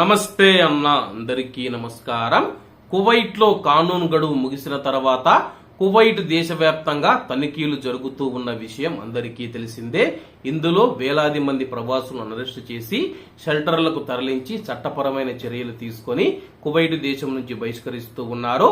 నమస్తే అన్న అందరికీ నమస్కారం. కువైట్లో కానూన్ గడువు ముగిసిన తర్వాత కువైట్ దేశవ్యాప్తంగా తనిఖీలు జరుగుతూ ఉన్న విషయం అందరికీ తెలిసిందే. ఇందులో వేలాది మంది ప్రవాసులను అరెస్టు చేసి షెల్టర్లకు తరలించి చట్టపరమైన చర్యలు తీసుకొని కువైట్ దేశం నుంచి బహిష్కరిస్తూ ఉన్నారు.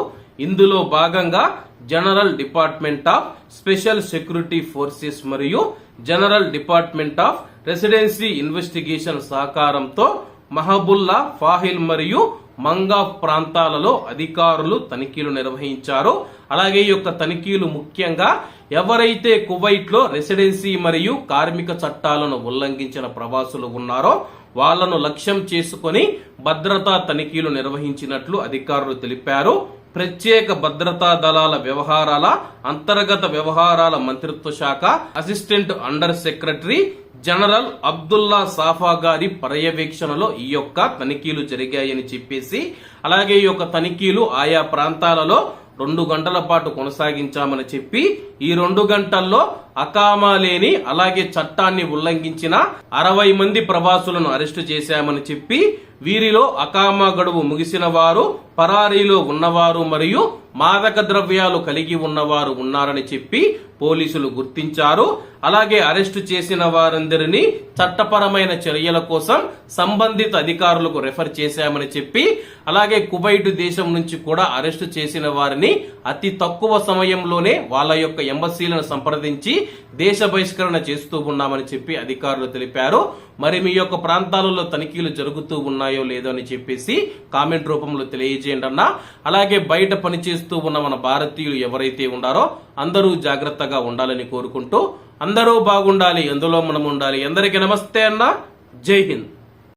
ఇందులో భాగంగా general department of special security forces మరియు general department of residency investigation సహకారంతో మహబుల్లా ఫాహిల్ మరియు మంగా ప్రాంతాలలో అధికారులు తనిఖీలు నిర్వహించారు. అలాగే ఈ యొక్క తనిఖీలు ముఖ్యంగా ఎవరైతే కువైట్లో రెసిడెన్సీ మరియు కార్మిక చట్టాలను ఉల్లంఘించిన ప్రవాసులు ఉన్నారో వాళ్ళను లక్ష్యం చేసుకొని భద్రతా తనిఖీలు నిర్వహించినట్లు అధికారులు తెలిపారు. ప్రత్యేక భద్రతా దళాల వ్యవహారాల అంతర్గత వ్యవహారాల మంత్రిత్వ శాఖ assistant under secretary general Abdullah Safa గారి పర్యవేక్షణలో ఈ యొక్క తనిఖీలు జరిగాయని చెప్పేసి అలాగే ఈ యొక్క తనిఖీలు ఆయా ప్రాంతాలలో రెండు గంటల పాటు కొనసాగించామని చెప్పి ఈ రెండు గంటల్లో అకామా లేని అలాగే చట్టాన్ని ఉల్లంఘించిన అరవై మంది ప్రవాసులను అరెస్టు చేశామని చెప్పి వీరిలో అకామా గడువు ముగిసిన వారు పరారీలో ఉన్నవారు మరియు మాదక ద్రవ్యాలు కలిగి ఉన్నవారు ఉన్నారని చెప్పి పోలీసులు గుర్తించారు. అలాగే అరెస్టు చేసిన వారందరినీ చట్టపరమైన చర్యల కోసం సంబంధిత అధికారులకు రెఫర్ చేశామని చెప్పి అలాగే కువైట్ దేశం నుంచి కూడా అరెస్టు చేసిన వారిని అతి తక్కువ సమయంలోనే వాళ్ళ యొక్క ఎంబసీలను సంప్రదించి దేశ బహిష్కరణ చేస్తూ ఉన్నామని చెప్పి అధికారులు తెలిపారు. మరి మీ యొక్క ప్రాంతాలలో తనిఖీలు జరుగుతూ ఉన్నాయో లేదో అని చెప్పేసి కామెంట్ రూపంలో తెలియజేయండి అన్న. అలాగే బయట పనిచేస్తూ ఉన్న మన భారతీయులు ఎవరైతే ఉన్నారో అందరూ జాగ్రత్తగా ఉండాలని కోరుకుంటూ అందరూ బాగుండాలి ఎందులో మనం ఉండాలి. అందరికీ నమస్తే అన్న. జై హింద్.